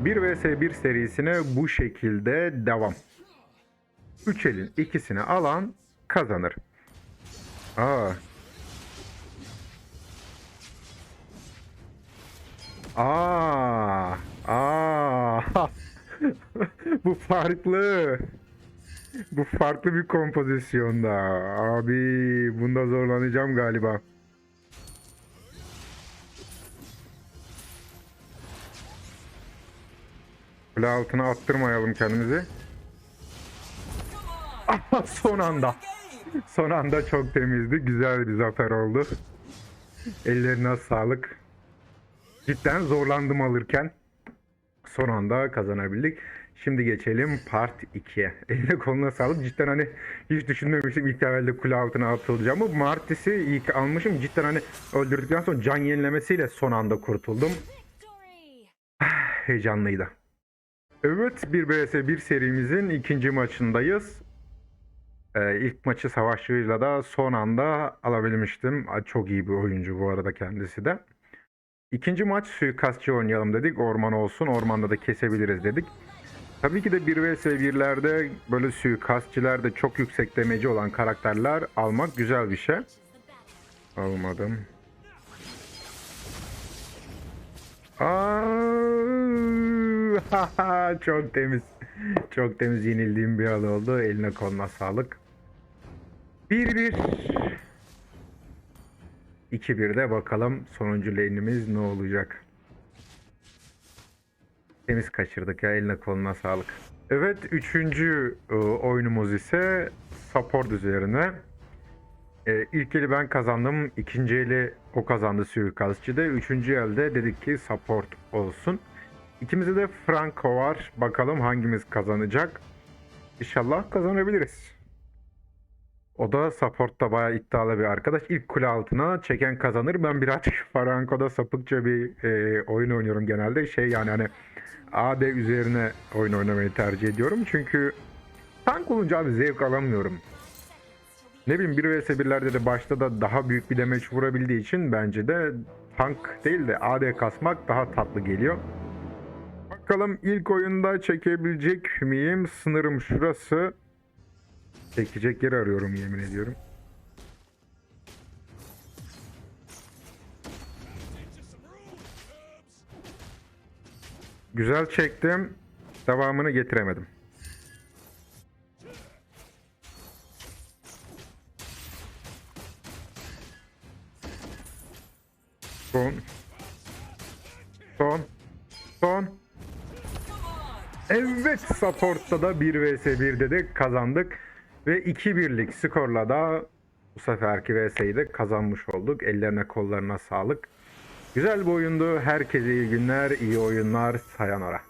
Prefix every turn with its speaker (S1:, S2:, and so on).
S1: 1 vs 1 serisine bu şekilde devam. 3 elin ikisini alan kazanır. Aa. Aa. Aa. bu farklı. Bu farklı bir kompozisyonda. Abi bunda zorlanacağım galiba. Kule altına attırmayalım kendimizi. Aha, son anda. Son anda çok temizdi. Güzel bir zafer oldu. Ellerine sağlık. Cidden zorlandım alırken. Son anda kazanabildik. Şimdi geçelim part 2'ye. Eline koluna sağlık. Cidden hani hiç düşünmemiştim ilk evvelde kule altına atılacağımı. Martis'i ilk almışım. Cidden hani öldürdükten sonra can yenilemesiyle son anda kurtuldum. Heyecanlıydı. Evet 1 vs 1 serimizin ikinci maçındayız. Ee, ilk maçı savaşçıyla da son anda alabilmiştim. Çok iyi bir oyuncu bu arada kendisi de. İkinci maç suikastçı oynayalım dedik. Orman olsun. Ormanda da kesebiliriz dedik. Tabii ki de 1 vs 1'lerde böyle suikastçilerde çok yüksek demeci olan karakterler almak güzel bir şey. Almadım. Aa, çok temiz. Çok temiz yenildiğim bir an oldu. Eline koluna sağlık. 1-1. 2-1'de bakalım sonuncu lane'imiz ne olacak. Temiz kaçırdık ya eline koluna sağlık. Evet üçüncü e, oyunumuz ise support üzerine. E, ilk eli ben kazandım. ikinci eli o kazandı suikastçıda. Üçüncü elde dedik ki support olsun. İkimizde de Franco var. Bakalım hangimiz kazanacak. İnşallah kazanabiliriz. O da supportta bayağı iddialı bir arkadaş. İlk kule altına çeken kazanır. Ben birazcık Franco'da sapıkça bir e, oyun oynuyorum genelde. Şey yani hani AD üzerine oyun oynamayı tercih ediyorum. Çünkü tank olunca abi zevk alamıyorum. Ne bileyim 1 vs 1'lerde de başta da daha büyük bir demeç vurabildiği için bence de tank değil de AD kasmak daha tatlı geliyor. Bakalım ilk oyunda çekebilecek miyim? Sınırım şurası. Çekecek yer arıyorum yemin ediyorum. Güzel çektim. Devamını getiremedim. Son. Son. Son. Evet support'ta da 1 vs 1'de de kazandık. Ve 2-1'lik skorla da bu seferki vs'yi de kazanmış olduk. Ellerine kollarına sağlık. Güzel bir oyundu. Herkese iyi günler, iyi oyunlar. Sayonara.